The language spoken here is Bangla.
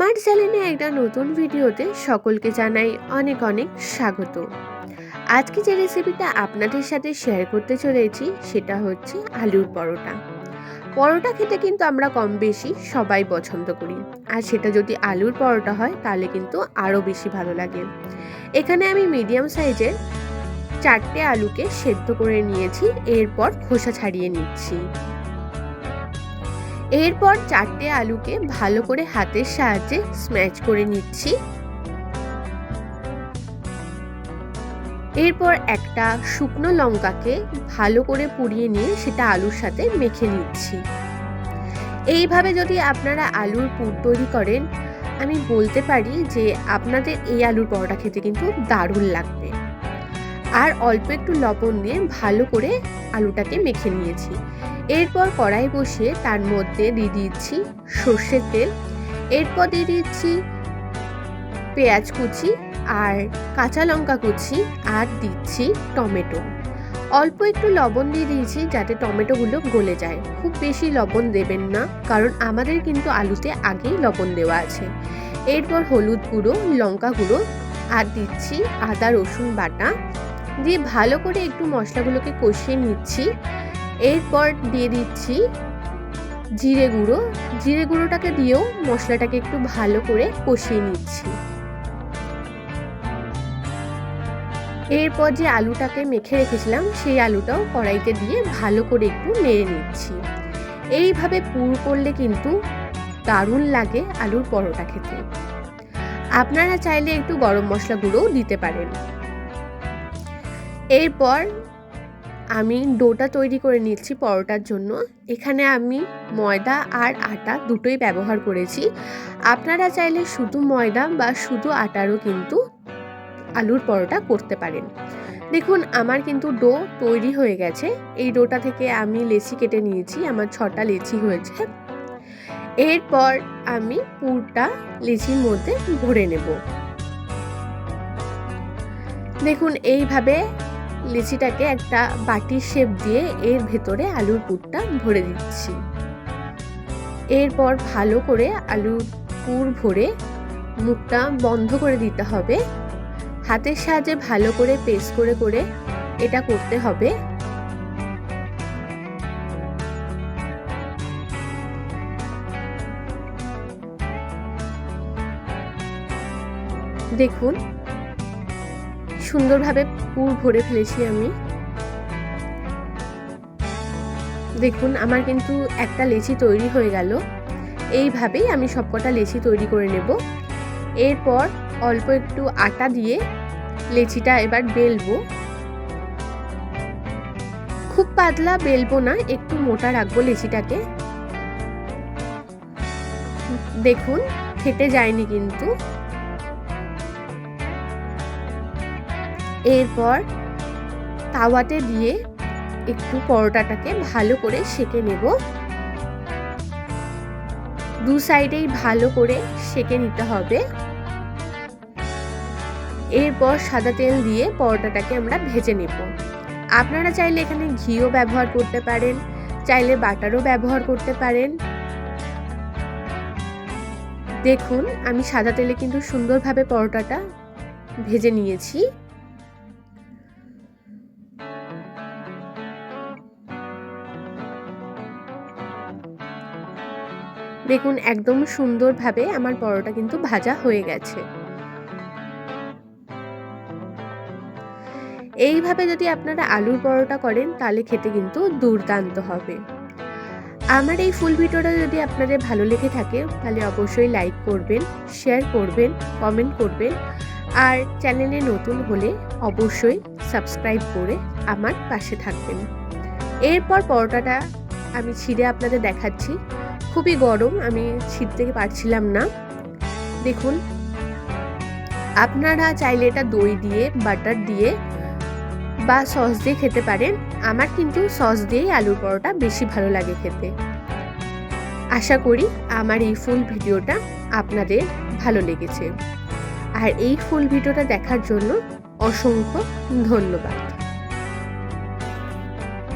আমার চ্যানেলে একটা নতুন ভিডিওতে সকলকে জানাই অনেক অনেক স্বাগত। আজকে যে রেসিপিটা আপনাদের সাথে শেয়ার করতে চলেছি সেটা হচ্ছে আলুর পরোটা। পরোটা খেতে কিন্তু আমরা কম বেশি সবাই পছন্দ করি। আর সেটা যদি আলুর পরোটা হয়, তাহলে কিন্তু আরও বেশি ভালো লাগে। এখানে আমি মিডিয়াম সাইজের চারটে আলুকে সেদ্ধ করে নিয়েছি, এরপর খোসা ছাড়িয়ে নিচ্ছি। এরপর চারটে আলুকে ভালো করে হাতের সাহায্যে স্ম্যাচ করে নিচ্ছি। এরপর একটা শুকনো লঙ্কাকে ভালো করে পুড়িয়ে নিয়ে সেটা আলুর সাথে মেখে নিচ্ছি। এইভাবে যদি আপনারা আলুর পুর তৈরি করেন, আমি বলতে পারি যে আপনাদের এই আলুর পরোটা খেতে কিন্তু দারুণ লাগবে। আর অল্প একটু লবণ দিয়ে ভালো করে আলুটাকে মেখে নিয়েছি। এরপর কড়াই বসিয়ে তার মধ্যে দিয়ে দিচ্ছি সর্ষের তেল। এরপর দিয়ে দিচ্ছি পেঁয়াজ কুচি আর কাঁচা লঙ্কা কুচি আর দিচ্ছি টমেটো। অল্প একটু লবণ দিয়ে দিয়েছি যাতে টমেটোগুলো গলে যায়। খুব বেশি লবণ দেবেন না, কারণ আমাদের কিন্তু আলুতে আগেই লবণ দেওয়া আছে। এরপর হলুদ গুঁড়ো, লঙ্কা গুঁড়ো আর দিচ্ছি আদা রসুন বাটা দিয়ে ভালো করে একটু মশলাগুলোকে কষিয়ে নিচ্ছি। এরপর দিয়ে দিচ্ছি জিরে গুঁড়ো। জিরে গুঁড়োটাকে দিয়েও মশলাটাকে একটু ভালো করে কষিয়ে নিচ্ছি। এরপর যে আলুটাকে মেখে রেখেছিলাম, সেই আলুটাও কড়াইতে দিয়ে ভালো করে একটু নেড়ে নিচ্ছি। এইভাবে পুর করলে কিন্তু দারুণ লাগে আলুর পরোটা খেতে। আপনারা চাইলে একটু গরম মশলা গুঁড়োও দিতে পারেন। এরপর আমি ডোটা তৈরি করে নিচ্ছি পরোটার জন্য। এখানে আমি ময়দা আর আটা দুটোই ব্যবহার করেছি। আপনারা চাইলে শুধু ময়দা বা শুধু আটারও কিন্তু আলুর পরোটা করতে পারেন। দেখুন, আমার কিন্তু ডো তৈরি হয়ে গেছে। এই ডোটা থেকে আমি লেচি কেটে নিয়েছি, আমার ছটা লেচি হয়েছে। এরপর আমি পুরটা লেচির মধ্যে ভরে নেব। দেখুন, এইভাবে লিচিটাকে একটা বাটির শেপ দিয়ে এর ভেতরে আলুর পুরটা ভরে দিচ্ছি। এরপর ভালো করে আলুর পুর ভরে মুখটা বন্ধ করে দিতে হবে। হাতের সাহায্যে ভালো করে পেস্ট করে করে এটা করতে হবে। দেখুন সুন্দরভাবে পুর ভরে ফেলেছি আমি। দেখুন, আমার কিন্তু একটা লেচি তৈরি হয়ে গেল। এইভাবেই আমি সবকটা লেচি তৈরি করে নেব। এরপর অল্প একটু আটা দিয়ে লেচিটা এবার বেলবো। খুব পাতলা বেলবো না, একটু মোটা রাখব লেচিটাকে। দেখুন, ফেটে যায়নি কিন্তু। এরপর তাওয়াতে দিয়ে একটু পরোটাটাকে ভালো করে সেকে নেব। দু সাইডেই ভালো করে সেকে নিতে হবে। এরপর সাদা তেল দিয়ে পরোটাটাকে আমরা ভেজে নেব। আপনারা চাইলে এখানে ঘিও ব্যবহার করতে পারেন, চাইলে বাটারও ব্যবহার করতে পারেন। দেখুন, আমি সাদা তেলে কিন্তু সুন্দরভাবে পরোটাটা ভেজে নিয়েছি। দেখুন, একদম সুন্দরভাবে আমার পরোটা কিন্তু ভাজা হয়ে গেছে। এইভাবে যদি আপনারা আলুর পরোটা করেন, তাহলে খেতে কিন্তু দুর্দান্ত হবে। আমার এই ফুল ভিডিওটা যদি আপনাদের ভালো লেগে থাকে, তাহলে অবশ্যই লাইক করবেন শেয়ার করবেন কমেন্ট করবেন। আর চ্যানেলে নতুন হলে অবশ্যই সাবস্ক্রাইব করে আমার পাশে থাকবেন। এরপর পরোটাটা আমি ছিঁড়ে আপনাদের দেখাচ্ছি। খুবই গরম, আমি ছিঁড়তে পারছিলাম না। দেখুন, আপনারা চাইলে এটা দই দিয়ে, বাটার দিয়ে বা সস দিয়ে খেতে পারেন। আমার কিন্তু সস দিয়েই আলুর পরোটা বেশি ভালো লাগে খেতে। আশা করি আমার এই ফুল ভিডিওটা আপনাদের ভালো লেগেছে। আর এই ফুল ভিডিওটা দেখার জন্য অসংখ্য ধন্যবাদ।